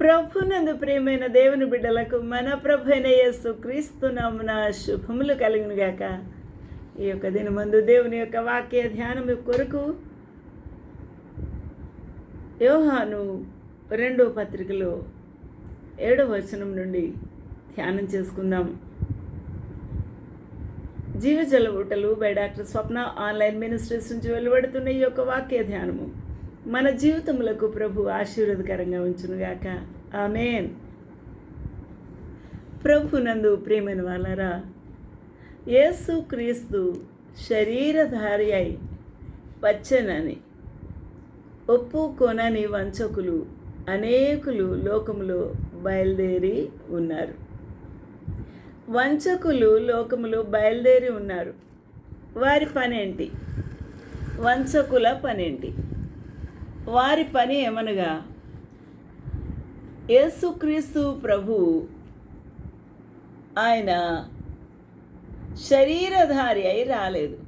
ప్రభునందు ప్రియమైన దేవుని బిడ్డలకు మన ప్రభు యేసు క్రీస్తు నమ్మున శుభములు కలిగిన గాక. ఈ యొక్క దినమందు దేవుని యొక్క వాక్య ధ్యానం కొరకు యోహాను రెండో పత్రికలో ఏడో వచనం నుండి ధ్యానం చేసుకుందాం. జీవజల ఊటలు by doctor Swapna online ministries నుంచి వెలువడుతున్న ఈ యొక్క వాక్య ధ్యానము. మన జీవితములకు ప్రభు ఆశీర్వదకరంగా ఉంచునుగాక ఆమెన్. ప్రభు నందు ప్రేమని వాళ్ళరా యేసు క్రీస్తు శరీరధారి అయి వచ్చనని ఒప్పుకొనని వంచకులు అనేకులు లోకములో బయలుదేరి ఉన్నారు. వంచకులు లోకములో బయలుదేరి ఉన్నారు. వారి పనేంటి? వంచకుల పనేంటి? వారి పని ఏమనగా యేసుక్రీస్తు ప్రభు ఆయన శరీరధారి అయి రాలేదు.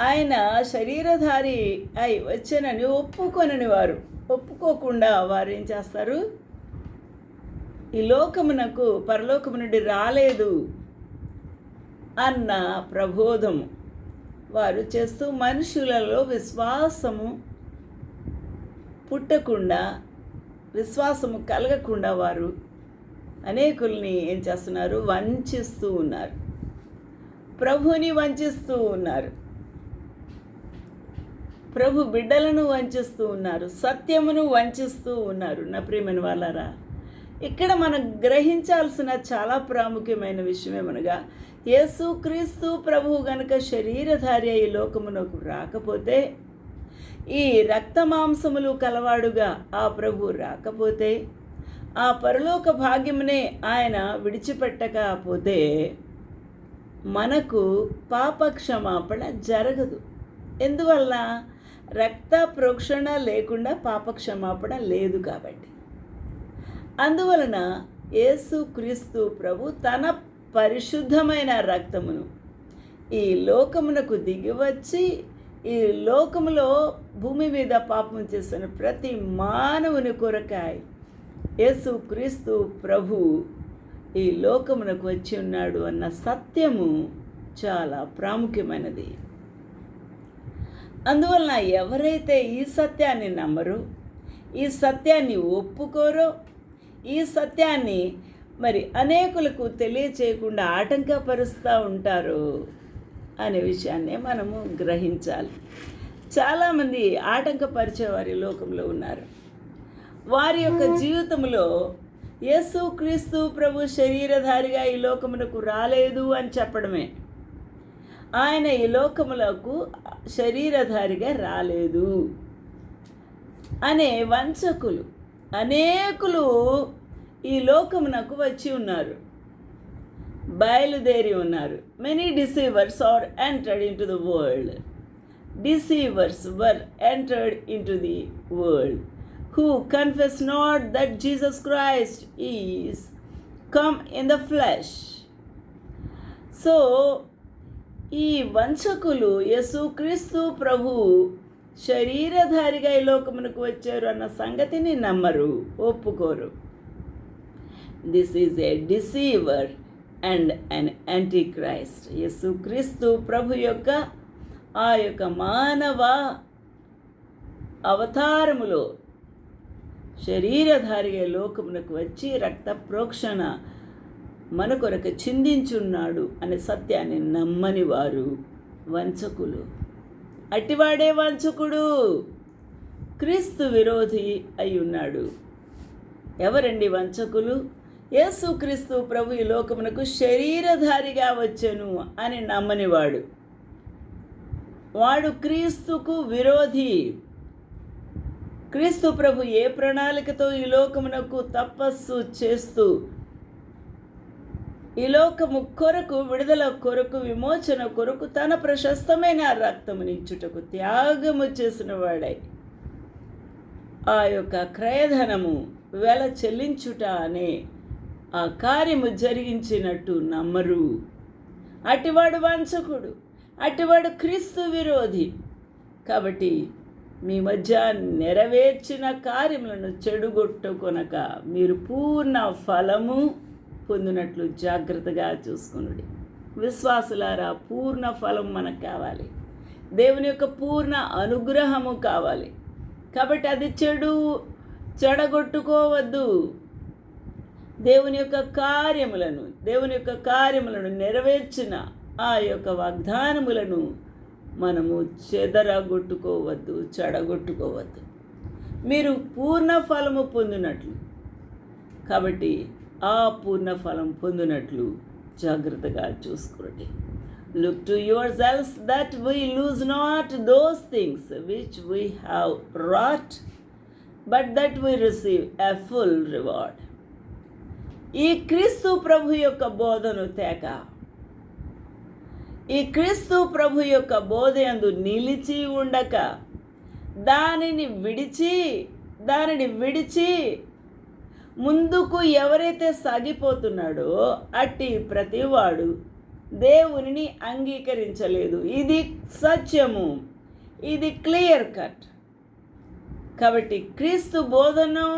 ఆయన శరీరధారి అయి వచ్చానని ఒప్పుకొనని వారు. ఒప్పుకోకుండా వారు ఏం చేస్తారు? ఈ లోకమునకు పరలోకము నుండి రాలేదు అన్న ప్రబోధము వారు చేస్తూ మనుషులలో విశ్వాసము పుట్టకుండా విశ్వాసము కలగకుండా వారు అనేకుల్ని ఏం చేస్తున్నారు? వంచిస్తూ ఉన్నారు. ప్రభుని వంచిస్తూ ఉన్నారు. ప్రభు బిడ్డలను వంచిస్తూ ఉన్నారు. సత్యమును వంచిస్తూ ఉన్నారు. నా ప్రియమైన వాళ్ళరా ఇక్కడ మనం గ్రహించాల్సిన చాలా ప్రాముఖ్యమైన విషయం ఏమనగా యేసుక్రీస్తు ప్రభువు గనుక శరీరధారి ఈ లోకమునకు రాకపోతే ఈ రక్త మాంసములు కలవాడుగా ఆ ప్రభు రాకపోతే ఆ పరలోక భాగ్యమునే ఆయన విడిచిపెట్టకపోతే మనకు పాపక్షమాపణ జరగదు. ఎందువల్ల? రక్త ప్రోక్షణ లేకుండా పాప క్షమాపణ లేదు కాబట్టి. అందువలన యేసుక్రీస్తు ప్రభు తన పరిశుద్ధమైన రక్తమును ఈ లోకమునకు దిగివచ్చి ఈ లోకములో భూమి మీద పాపం చేసిన ప్రతి మానవుని కొరకాయ. యేసుక్రీస్తు ప్రభు ఈ లోకమునకు వచ్చి ఉన్నాడు అన్న సత్యము చాలా ప్రాముఖ్యమైనది. అందువలన ఎవరైతే ఈ సత్యాన్ని నమ్మరో ఈ సత్యాన్ని ఒప్పుకోరో ఈ సత్యాన్ని మరి అనేకులకు తెలియచేయకుండా ఆటంకపరుస్తూ ఉంటారు అనే విషయాన్ని మనము గ్రహించాలి. చాలామంది ఆటంకపరిచేవారి లోకంలో ఉన్నారు. వారి యొక్క జీవితంలో యేసు క్రీస్తు ప్రభు శరీరధారిగా ఈ లోకమునకు రాలేదు అని చెప్పడమే. ఆయన ఈ లోకములకు శరీరధారిగా రాలేదు అనే వంచకులు అనేకులు ఈ లోకమునకు వచ్చి ఉన్నారు. బయలుదేరి ఉన్నారు. Many deceivers are entered into the world deceivers were entered into the world who confess not that Jesus Christ is come in the flesh so ఈ వంచకులు యేసుక్రీస్తు ప్రభు శరీరధారిగా ఈ లోకమునకు వచ్చారు అన్న సంగతిని నమ్మరు ఒప్పుకోరు. This is a deceiver and an antichrist యేసుక్రీస్తు ప్రభు యొక్క ఆ యొక్క మానవ అవతారములో శరీరధారిగా లోకమునకు వచ్చి రక్త ప్రోక్షణ మన కొరకు చిందించున్నాడు అనే సత్యాన్ని నమ్మని వారు వంచకులు. అట్టివాడే వంచకుడు. క్రీస్తు విరోధి అయి ఉన్నాడు. ఎవరండి వంచకులు? యేసుక్రీస్తు ప్రభు ఈ లోకమునకు శరీరధారిగా వచ్చెను అని నమ్మనివాడు. వాడు క్రీస్తుకు విరోధి. క్రీస్తు ప్రభు ఏ ప్రణాళికతో ఈ లోకమునకు తపస్సు చేస్తూ ఈ లోకము కొరకు విడుదల కొరకు విమోచన కొరకు తన ప్రశస్తమైన రక్తమునిచ్చుటకు త్యాగము చేసిన వాడై ఆ యొక్క క్రయధనము వెల చెల్లించుట అనే ఆ కార్యము జరిగించినట్టు నమ్మరు. అటివాడు వంచకుడు అటివాడు క్రీస్తు విరోధి. కాబట్టి మీ మధ్య నెరవేర్చిన కార్యములను చెడుగొట్టుకొనక మీరు పూర్ణ ఫలము పొందినట్లు జాగ్రత్తగా చూసుకునుడి. విశ్వాసులారా పూర్ణ ఫలం మనకు కావాలి. దేవుని యొక్క పూర్ణ అనుగ్రహము కావాలి. కాబట్టి అది చెడు చెడగొట్టుకోవద్దు. దేవుని యొక్క కార్యములను దేవుని యొక్క కార్యములను నెరవేర్చిన ఆ యొక్క వాగ్దానములను మనము చెదరగొట్టుకోవద్దు చెడగొట్టుకోవద్దు. మీరు పూర్ణ ఫలము పొందినట్లు. కాబట్టి ఆ పూర్ణ ఫలం పొందినట్లు జాగ్రత్తగా చూసుకోండి. Look to yourselves that we lose not those things which we have wrought but that we receive a full reward ఈ క్రీస్తు ప్రభు యొక్క బోధను తేక. ఈ క్రీస్తు ప్రభు యొక్క బోధయందు నిలిచి ఉండక దానిని విడిచి దానిని విడిచి ముందుకు ఎవరైతే సాగిపోతున్నాడో అట్టి ప్రతివాడు దేవునిని అంగీకరించలేదు. ఇది సత్యము. ఇది క్లియర్ కట్. కాబట్టి క్రీస్తు బోధను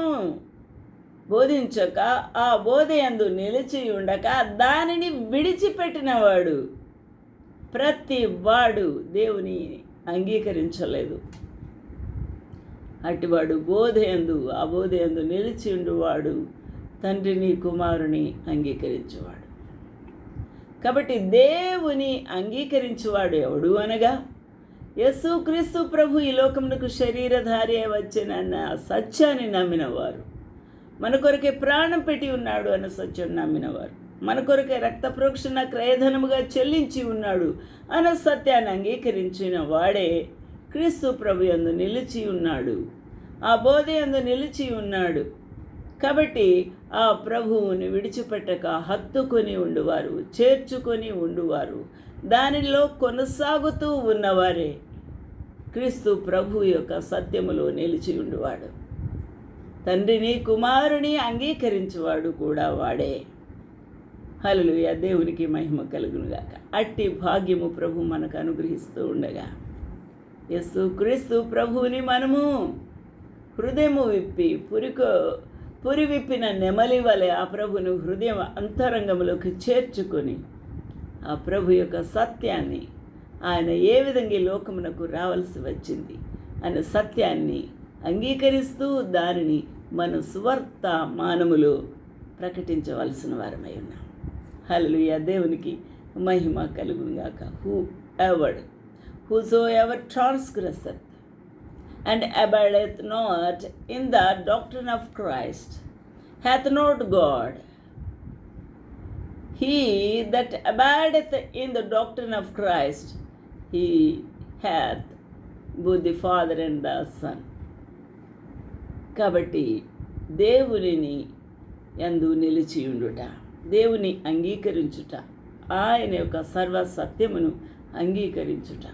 బోధించక ఆ బోధయందు నిలిచి ఉండక దానిని విడిచిపెట్టినవాడు ప్రతి వాడు దేవుని అంగీకరించలేదు. అటివాడు బోధయందు ఆ బోధయందు నిలిచి ఉండువాడు తండ్రిని కుమారుని అంగీకరించేవాడు. కాబట్టి దేవుని అంగీకరించేవాడు ఎవడు అనగా యేసు క్రీస్తు ప్రభు ఈ లోకమునకు శరీరధారి వచ్చిన సత్యాన్ని నమ్మినవారు. మన కొరకే ప్రాణం పెట్టి ఉన్నాడు అని సత్యం నమ్మినవారు. మన కొరకే రక్త ప్రోక్షణ క్రయధనముగా చెల్లించి ఉన్నాడు అన్న సత్యాన్ని అంగీకరించిన వాడే క్రీస్తు ప్రభు అందు నిలిచి ఉన్నాడు. ఆ బోధ యందు నిలిచి ఉన్నాడు. కాబట్టి ఆ ప్రభువుని విడిచిపెట్టక హత్తుకొని ఉండువారు చేర్చుకొని ఉండువారు. దానిలో కొనసాగుతూ ఉన్నవారే క్రీస్తు ప్రభు యొక్క సత్యములో నిలిచి ఉండువాడు. తండ్రిని కుమారుని అంగీకరించువాడు కూడా వాడే. హలలుయ దేవునికి మహిమ కలుగునుగాక. అట్టి భాగ్యము ప్రభు మనకు అనుగ్రహిస్తూ ఉండగా. యస్సు క్రీస్తు ప్రభువుని మనము హృదయము విప్పి పురికో పురి విప్పిన నెమలి వలె ఆ ప్రభును హృదయం అంతరంగంలోకి చేర్చుకొని ఆ ప్రభు యొక్క సత్యాన్ని ఆయన ఏ విధంగా ఈ లోకమునకు రావాల్సి వచ్చింది అనే సత్యాన్ని అంగీకరిస్తూ దానిని మన సువార్త మానములో ప్రకటించవలసిన వారమై ఉన్నాం హల్లెలూయా దేవునికి మహిమ కలుగుగాక who ever whosoever transgressor and abideth not in the doctrine of Christ, hath not God. He that abideth in the doctrine of Christ, he hath both the Father and the Son. కాబట్టి దేవునిని ఎందు నిలిచియుండుట దేవుని అంగీకరించుట ఆయన యొక్క సర్వ సత్యమును అంగీకరించుట.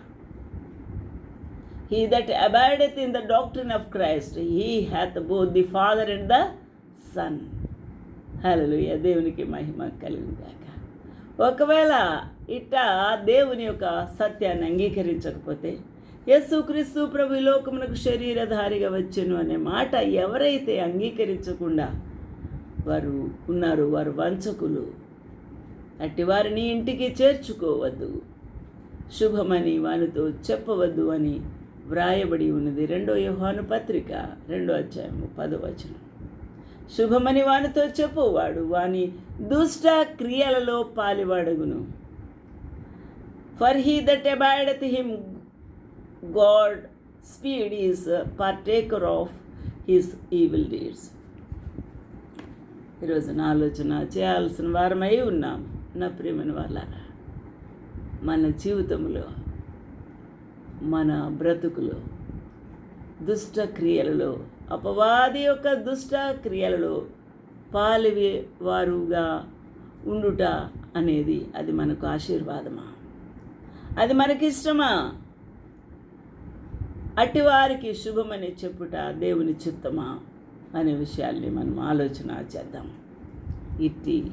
He that abideth in the doctrine of Christ he hath both the father and the son హల్లెలూయా దేవునికి మహిమ కలిగిందాక ఒకవేళ ఇట్ట దేవుని యొక్క సత్యాన్ని అంగీకరించకపోతే యేసుక్రీస్తు ప్రభు లోకమునకు శరీరధారిగా వచ్చెను అనే మాట ఎవరైతే అంగీకరించకుండా వారు ఉన్నారు వారు వంచకులు అట్టి వారిని ఇంటికి చేర్చుకోవద్దు. శుభమని వానితో చెప్పవద్దు అని వ్రాయబడి ఉన్నది రెండో యోహాను పత్రిక రెండో అధ్యాయము పదో వచనం. శుభమని వానితో చెప్పువాడు వాని దుష్ట క్రియలలో పాలివాడగును for he that abideth him God speed is partaker of his evil deeds ఈరోజు నా ఆలోచన చేయాల్సిన వారమై ఉన్నాం నా ప్రేమని వాళ్ళ మన జీవితంలో మన బ్రతుకులో దుష్ట క్రియలలో అపవాది యొక్క దుష్ట క్రియలలో పాలివే వారుగా ఉండుట అనేది అది మనకు ఆశీర్వాదమా? అది మనకిష్టమా? అటివారికి శుభమని చెప్పుట దేవుని చిత్తమా అనే విషయాల్ని మనం ఆలోచన చేద్దాం. ఇట్టి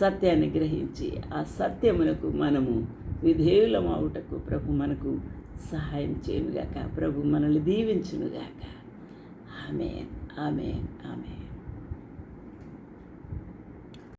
సత్యాన్ని గ్రహించి ఆ సత్యమునకు మనము విధేయులమవుటకు ప్రభు మనకు సహాయం చేయనుగాక ప్రభు మనల్ని దీవించునుగాక. ఆమె ఆమె ఆమె